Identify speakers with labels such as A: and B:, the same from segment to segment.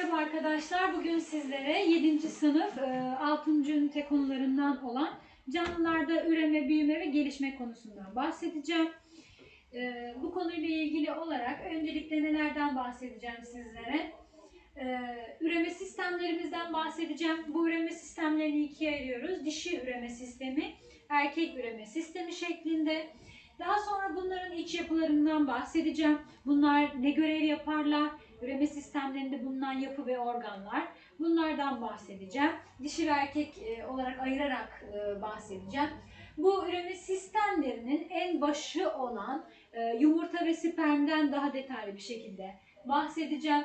A: Merhaba arkadaşlar. Bugün sizlere 7. sınıf e, 6. ünite konularından olan canlılarda üreme, büyüme ve gelişme konusundan bahsedeceğim. E, Bu konuyla ilgili olarak öncelikle nelerden bahsedeceğim sizlere? E, Üreme sistemlerimizden bahsedeceğim. Bu üreme sistemlerini ikiye ayırıyoruz. Dişi üreme sistemi, erkek üreme sistemi şeklinde. Daha sonra bunların iç yapılarından bahsedeceğim. Bunlar ne görev yaparlar? Üreme sistemlerinde bulunan yapı ve organlar. Bunlardan bahsedeceğim. Dişi ve erkek e, olarak ayırarak e, bahsedeceğim. Bu üreme sistemlerinin en başı olan e, yumurta ve spermden daha detaylı bir şekilde bahsedeceğim.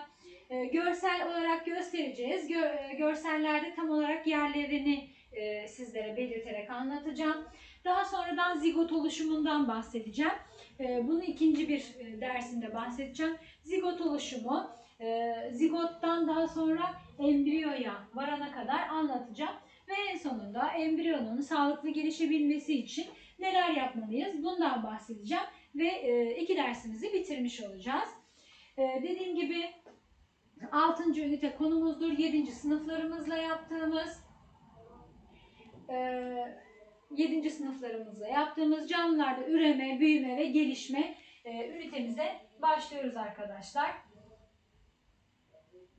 A: Görsel olarak göstereceğiz. Gö- Görsellerde tam olarak yerlerini sizlere belirterek anlatacağım. Daha sonradan zigot oluşumundan bahsedeceğim. E, Bunu ikinci bir e, dersinde bahsedeceğim. Zigot oluşumu, e, zigottan daha sonra embriyoya varana kadar anlatacağım. Ve en sonunda embriyonun sağlıklı gelişebilmesi için neler yapmalıyız bundan bahsedeceğim. Ve e, iki dersimizi bitirmiş olacağız. Dediğim gibi 6. ünite konumuzdur. 7. sınıflarımızla yaptığımız 7. sınıflarımızla yaptığımız canlılarda üreme, büyüme ve gelişme e, ünitemize başlıyoruz arkadaşlar.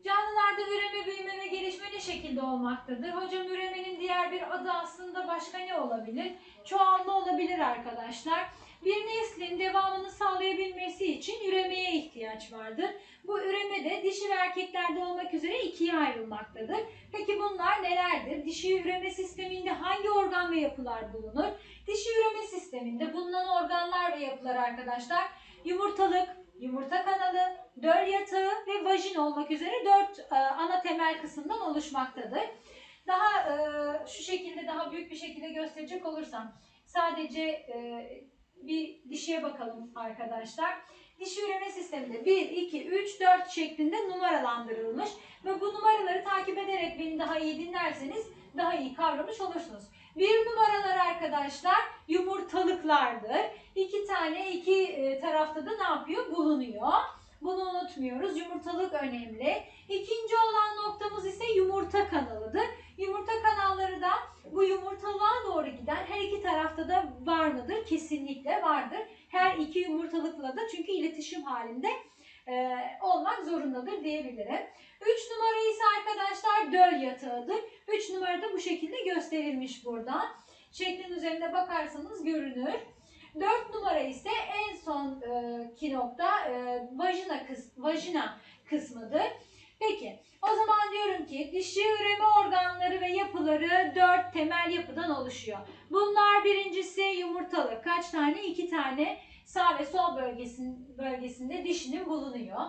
A: Canlılarda üreme, büyüme ve gelişme ne şekilde olmaktadır? Hocam üremenin diğer bir adı aslında başka ne olabilir? Çoğalma olabilir arkadaşlar. Bir neslin devamını sağlayabilmesi için üremeye ihtiyaç vardır. Bu üreme de dişi ve erkeklerde olmak üzere ikiye ayrılmaktadır. Peki bunlar nelerdir? Dişi üreme sisteminde hangi organ ve yapılar bulunur? Dişi üreme sisteminde bulunan organlar ve yapılar arkadaşlar yumurtalık, yumurta kanalı, döl yatağı ve vajin olmak üzere dört e, ana temel kısımdan oluşmaktadır. Daha e, şu şekilde daha büyük bir şekilde gösterecek olursam sadece e, bir dişiye bakalım arkadaşlar. Dişi üreme sisteminde 1, 2, 3, 4 şeklinde numaralandırılmış ve bu numaraları takip ederek beni daha iyi dinlerseniz daha iyi kavramış olursunuz. Bir numaralar arkadaşlar yumurtalıklardır. İki tane iki e, tarafta da ne yapıyor? Bulunuyor. Bunu unutmuyoruz. Yumurtalık önemli. İkinci olan noktamız ise yumurta kanalıdır. Yumurta kanalları da bu yumurtalığa doğru giden her iki tarafta da var mıdır? Kesinlikle vardır. Her iki yumurtalıkla da çünkü iletişim halinde e, olmak zorundadır diyebilirim. Üç numara ise arkadaşlar döl yatağıdır. Üç numara da bu şekilde gösterilmiş burada. Şeklin üzerinde bakarsanız görünür. 4 numara ise en son e, ki nokta e, vajina, kıs, vajina kısmıdır. Peki o zaman diyorum ki dişi üreme organları ve yapıları 4 temel yapıdan oluşuyor. Bunlar birincisi yumurtalık. Kaç tane? 2 tane sağ ve sol bölgesin, bölgesinde dişinin bulunuyor.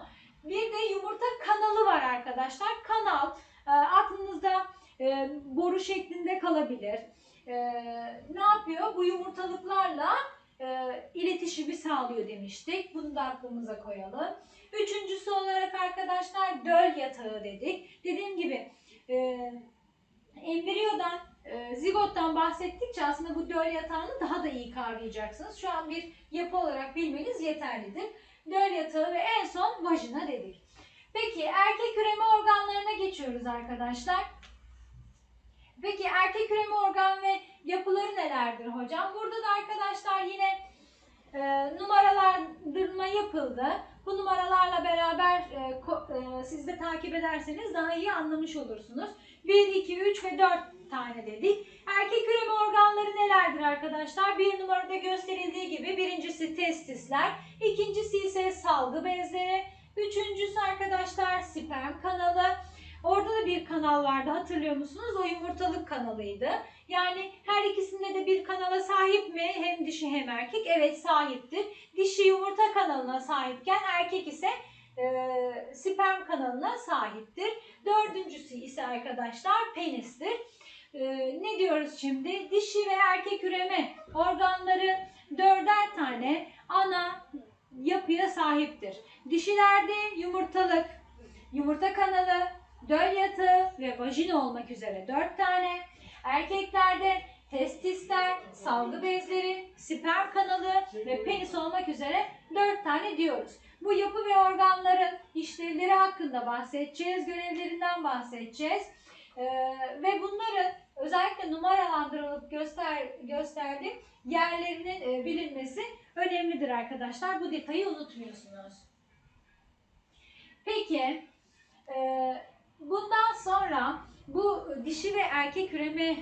A: Bir de yumurta kanalı var arkadaşlar. Kanal e, aklınızda e, boru şeklinde kalabilir. E, ne yapıyor? Bu yumurtalıklarla e, iletişimi sağlıyor demiştik. Bunu da aklımıza koyalım. Üçüncüsü olarak arkadaşlar döl yatağı dedik. Dediğim gibi e, embriyodan, e, zigottan bahsettikçe aslında bu döl yatağını daha da iyi kavrayacaksınız. Şu an bir yapı olarak bilmeniz yeterlidir. Döl yatağı ve en son vajina dedik. Peki erkek üreme organlarına geçiyoruz arkadaşlar. Peki erkek üreme organ ve yapıları nelerdir hocam? Burada da arkadaşlar yine e, numaralandırma yapıldı. Bu numaralarla beraber e, e, siz de takip ederseniz daha iyi anlamış olursunuz. 1, 2, 3 ve 4 tane dedik. Erkek üreme organları nelerdir arkadaşlar? Bir numarada gösterildiği gibi birincisi testisler, ikincisi ise salgı bezleri, üçüncüsü arkadaşlar sperm kanalı, Orada da bir kanal vardı hatırlıyor musunuz? O yumurtalık kanalıydı. Yani her ikisinde de bir kanala sahip mi? Hem dişi hem erkek. Evet sahiptir. Dişi yumurta kanalına sahipken erkek ise e, sperm kanalına sahiptir. Dördüncüsü ise arkadaşlar penistir. E, ne diyoruz şimdi? Dişi ve erkek üreme organları dörder tane ana yapıya sahiptir. Dişilerde yumurtalık, yumurta kanalı, döl yatağı ve vajina olmak üzere 4 tane. Erkeklerde testisler, salgı bezleri, sperm kanalı ve penis olmak üzere 4 tane diyoruz. Bu yapı ve organların işlevleri hakkında bahsedeceğiz, görevlerinden bahsedeceğiz. Ee, ve bunların özellikle numaralandırılıp göster gösterdiğim yerlerinin e, bilinmesi önemlidir arkadaşlar. Bu detayı unutmuyorsunuz. Peki, e, bundan sonra bu dişi ve erkek üreme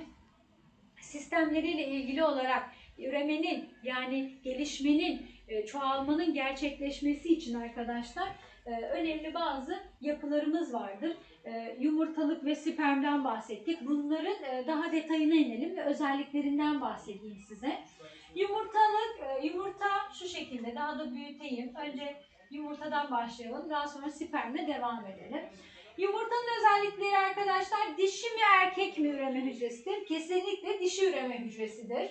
A: sistemleriyle ilgili olarak üremenin yani gelişmenin, e, çoğalmanın gerçekleşmesi için arkadaşlar e, önemli bazı yapılarımız vardır. E, Yumurtalık ve spermden bahsettik. Bunların daha detayına inelim ve özelliklerinden bahsedeyim size. Yumurtalık, yumurta şu şekilde daha da büyüteyim. Önce yumurtadan başlayalım. Daha sonra spermle devam edelim. Yumurtanın özellikleri arkadaşlar dişi mi erkek mi üreme hücresidir? Kesinlikle dişi üreme hücresidir.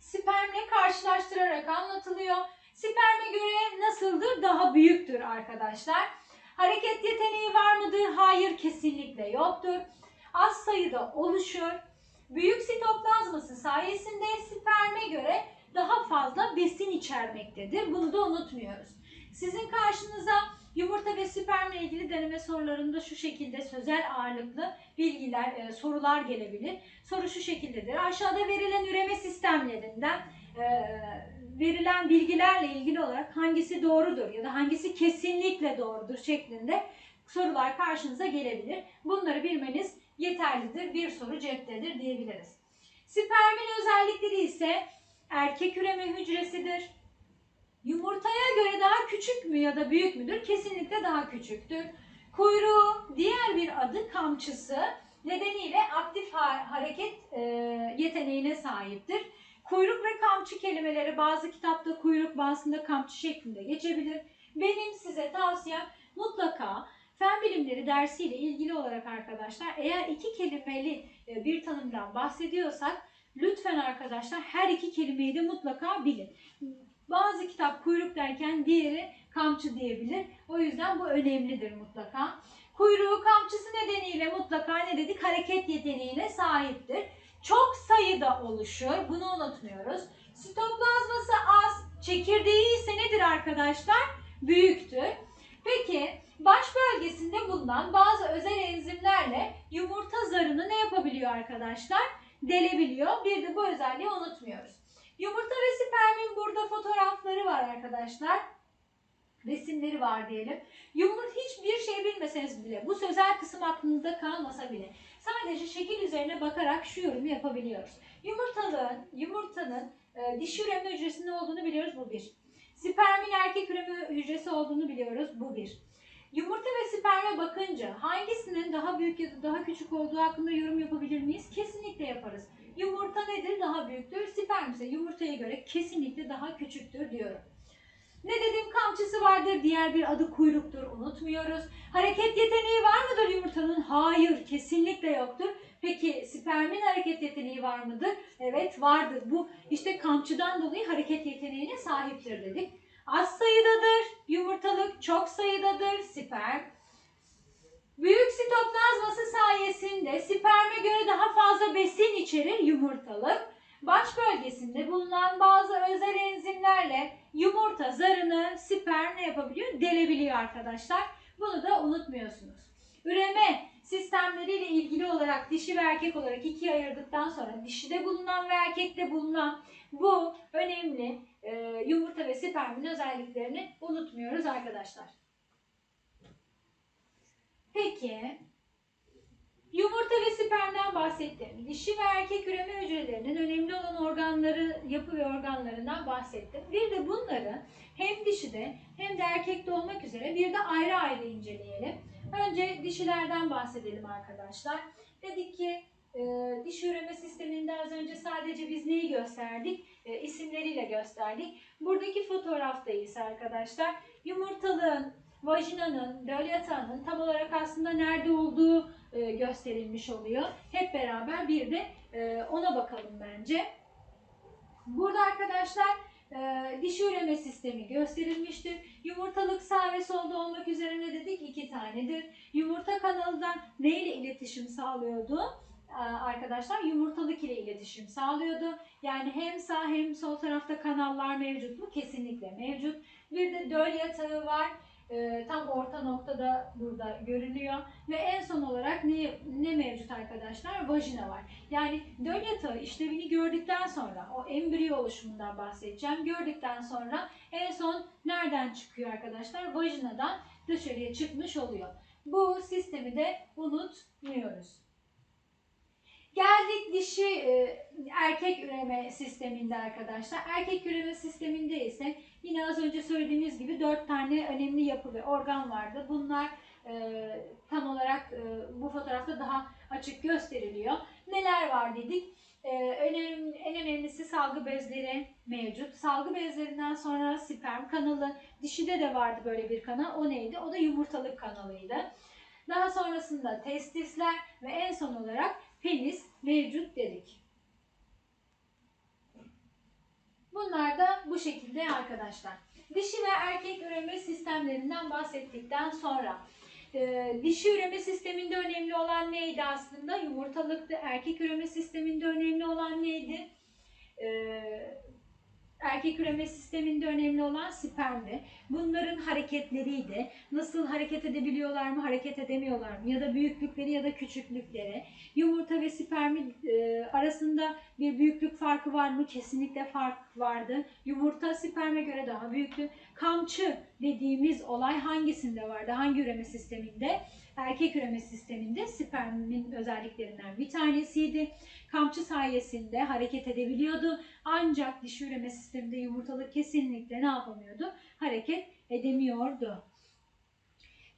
A: Spermle karşılaştırarak anlatılıyor. Sperme göre nasıldır? Daha büyüktür arkadaşlar. Hareket yeteneği var mıdır? Hayır kesinlikle yoktur. Az sayıda oluşur. Büyük sitoplazması sayesinde sperme göre daha fazla besin içermektedir. Bunu da unutmuyoruz. Sizin karşınıza yumurta ve spermle ilgili deneme sorularında şu şekilde sözel ağırlıklı bilgiler, e, sorular gelebilir. Soru şu şekildedir. Aşağıda verilen üreme sistemlerinden e, verilen bilgilerle ilgili olarak hangisi doğrudur ya da hangisi kesinlikle doğrudur şeklinde sorular karşınıza gelebilir. Bunları bilmeniz yeterlidir. Bir soru ceptedir diyebiliriz. Spermin özellikleri ise erkek üreme hücresidir. Yumurtaya göre daha küçük mü ya da büyük müdür? Kesinlikle daha küçüktür. Kuyruğu diğer bir adı kamçısı nedeniyle aktif ha- hareket e, yeteneğine sahiptir. Kuyruk ve kamçı kelimeleri bazı kitapta kuyruk bazısında kamçı şeklinde geçebilir. Benim size tavsiyem mutlaka fen bilimleri dersiyle ilgili olarak arkadaşlar eğer iki kelimeli e, bir tanımdan bahsediyorsak lütfen arkadaşlar her iki kelimeyi de mutlaka bilin. Bazı kitap kuyruk derken diğeri kamçı diyebilir. O yüzden bu önemlidir mutlaka. Kuyruğu kamçısı nedeniyle mutlaka ne dedik? Hareket yeteneğine sahiptir. Çok sayıda oluşur. Bunu unutmuyoruz. Sitoplazması az. Çekirdeği ise nedir arkadaşlar? Büyüktür. Peki baş bölgesinde bulunan bazı özel enzimlerle yumurta zarını ne yapabiliyor arkadaşlar? Delebiliyor. Bir de bu özelliği unutmuyoruz. Yumurta ve spermin burada fotoğrafları var arkadaşlar. Resimleri var diyelim. Yumurta hiçbir şey bilmeseniz bile, bu sözel kısım aklınızda kalmasa bile sadece şekil üzerine bakarak şu yorumu yapabiliyoruz. Yumurtalığın, yumurtanın e, dişi üreme hücresinin olduğunu biliyoruz bu bir. Spermin erkek üreme hücresi olduğunu biliyoruz bu bir. Yumurta ve sperme bakınca hangisinin daha büyük ya da daha küçük olduğu hakkında yorum yapabilir miyiz? Kesinlikle yaparız. Yumurta nedir? Daha büyüktür. Sperm ise yumurtaya göre kesinlikle daha küçüktür diyorum. Ne dedim? Kamçısı vardır. Diğer bir adı kuyruktur. Unutmuyoruz. Hareket yeteneği var mıdır yumurtanın? Hayır. Kesinlikle yoktur. Peki spermin hareket yeteneği var mıdır? Evet vardır. Bu işte kamçıdan dolayı hareket yeteneğine sahiptir dedik. Az sayıdadır. Yumurtalık çok sayıdadır. Sperm. Büyük sitoplazması sayesinde sperme göre daha fazla besin içerir yumurtalık. Baş bölgesinde bulunan bazı özel enzimlerle yumurta zarını sperm ne yapabiliyor? Delebiliyor arkadaşlar. Bunu da unutmuyorsunuz. Üreme sistemleriyle ilgili olarak dişi ve erkek olarak ikiye ayırdıktan sonra dişide bulunan ve erkekte bulunan bu önemli e, yumurta ve spermin özelliklerini unutmuyoruz arkadaşlar. Peki Yumurta ve spermden bahsettim. Dişi ve erkek üreme hücrelerinin önemli olan organları, yapı ve organlarından bahsettim. Bir de bunları hem dişide hem de erkekte olmak üzere bir de ayrı ayrı inceleyelim. Önce dişilerden bahsedelim arkadaşlar. Dedik ki e, diş üreme sisteminde az önce sadece biz neyi gösterdik? E, isimleriyle gösterdik. Buradaki fotoğrafta ise arkadaşlar yumurtalığın, vajinanın, döl yatağının tam olarak aslında nerede olduğu e, gösterilmiş oluyor. Hep beraber bir de e, ona bakalım bence. Burada arkadaşlar e, dişi üreme sistemi gösterilmiştir. Yumurtalık sağ ve solda olmak üzere ne dedik? İki tanedir. Yumurta kanalından ne ile iletişim sağlıyordu? E, Arkadaşlar yumurtalık ile iletişim sağlıyordu. Yani hem sağ hem sol tarafta kanallar mevcut mu? Kesinlikle mevcut. Bir de döl yatağı var. E, tam orta noktada burada görünüyor. Ve en son olarak ne, ne mevcut arkadaşlar? Vajina var. Yani döl yatağı işlevini gördükten sonra o embriyo oluşumundan bahsedeceğim. Gördükten sonra en son nereden çıkıyor arkadaşlar? Vajinadan dışarıya çıkmış oluyor. Bu sistemi de unutmuyoruz. Geldik dişi e, erkek üreme sisteminde arkadaşlar. Erkek üreme sisteminde ise yine az önce söylediğimiz gibi dört tane önemli yapı ve organ vardı. Bunlar e, tam olarak e, bu fotoğrafta daha açık gösteriliyor. Neler var dedik. E, önem, en önemlisi salgı bezleri mevcut. Salgı bezlerinden sonra sperm kanalı. Dişide de vardı böyle bir kanal. O neydi? O da yumurtalık kanalıydı. Daha sonrasında testisler ve en son olarak penis mevcut dedik. Bunlar da bu şekilde arkadaşlar. Dişi ve erkek üreme sistemlerinden bahsettikten sonra e, dişi üreme sisteminde önemli olan neydi aslında? Yumurtalıktı. Erkek üreme sisteminde önemli olan neydi? E, erkek üreme sisteminde önemli olan spermdi. Bunların hareketleriydi. Nasıl hareket edebiliyorlar mı, hareket edemiyorlar mı? Ya da büyüklükleri ya da küçüklükleri. Yumurta ve spermin e, arasında bir büyüklük farkı var mı? Kesinlikle fark vardı. Yumurta sperme göre daha büyüktü. Kamçı dediğimiz olay hangisinde vardı? Hangi üreme sisteminde? Erkek üreme sisteminde spermin özelliklerinden bir tanesiydi. Kamçı sayesinde hareket edebiliyordu. Ancak dişi üreme sisteminde yumurtalık kesinlikle ne yapamıyordu? Hareket edemiyordu.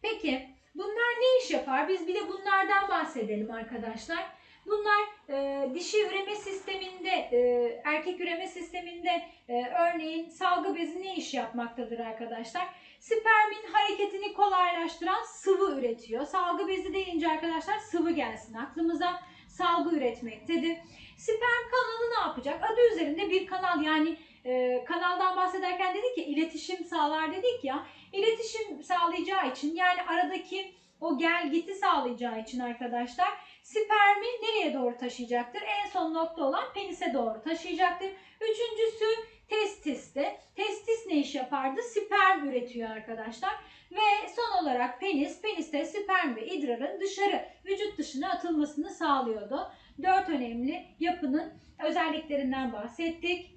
A: Peki bunlar ne iş yapar? Biz bir de bunlardan bahsedelim arkadaşlar. Bunlar e, dişi üreme sisteminde, e, erkek üreme sisteminde e, örneğin salgı bezi ne iş yapmaktadır arkadaşlar? Spermin hareketini kolaylaştıran sıvı üretiyor. Salgı bezi deyince arkadaşlar sıvı gelsin aklımıza. Salgı üretmektedir. Sperm kanalı ne yapacak? Adı üzerinde bir kanal yani e, kanaldan bahsederken dedik ki iletişim sağlar dedik ya. İletişim sağlayacağı için yani aradaki o gel giti sağlayacağı için arkadaşlar spermi nereye doğru taşıyacaktır? En son nokta olan penise doğru taşıyacaktır. Üçüncüsü testiste. Testis ne iş yapardı? Sperm üretiyor arkadaşlar. Ve son olarak penis, peniste sperm ve idrarın dışarı, vücut dışına atılmasını sağlıyordu. Dört önemli yapının özelliklerinden bahsettik.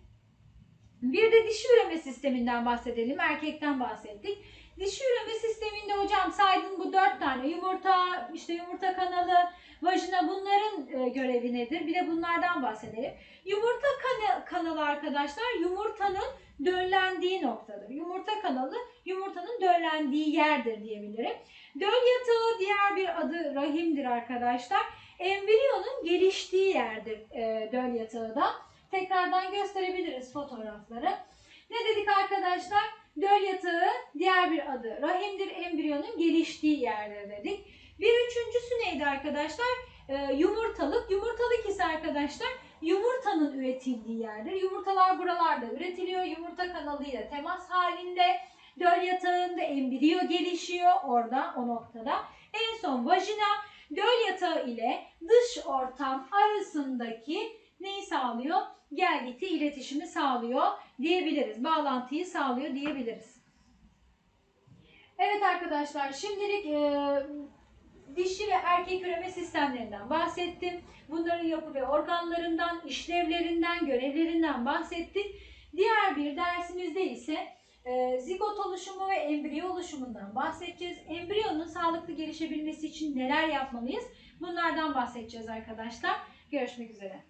A: Bir de dişi üreme sisteminden bahsedelim. Erkekten bahsettik. Dişi üreme sisteminde hocam saydım bu dört tane yumurta, işte yumurta kanalı, vajina bunların e, görevi nedir? Bir de bunlardan bahsedelim. Yumurta kana- kanalı arkadaşlar yumurtanın döllendiği noktadır. Yumurta kanalı yumurtanın döllendiği yerdir diyebilirim. Döl yatağı diğer bir adı rahimdir arkadaşlar. Embriyonun geliştiği yerdir e, döl yatağı da. Tekrardan gösterebiliriz fotoğrafları. Ne dedik arkadaşlar? Döl yatağı diğer bir adı rahimdir. Embriyonun geliştiği yerdir dedik. Bir üçüncüsü neydi arkadaşlar? Ee, yumurtalık. Yumurtalık ise arkadaşlar yumurtanın üretildiği yerdir. Yumurtalar buralarda üretiliyor. Yumurta kanalıyla temas halinde. Döl yatağında embriyo gelişiyor orada o noktada. En son vajina döl yatağı ile dış ortam arasındaki neyi sağlıyor? Gel gitti iletişimi sağlıyor diyebiliriz. Bağlantıyı sağlıyor diyebiliriz. Evet arkadaşlar şimdilik e, dişi ve erkek üreme sistemlerinden bahsettim. Bunların yapı ve organlarından, işlevlerinden, görevlerinden bahsettik. Diğer bir dersimizde ise e, zigot oluşumu ve embriyo oluşumundan bahsedeceğiz. Embriyonun sağlıklı gelişebilmesi için neler yapmalıyız? Bunlardan bahsedeceğiz arkadaşlar. Görüşmek üzere.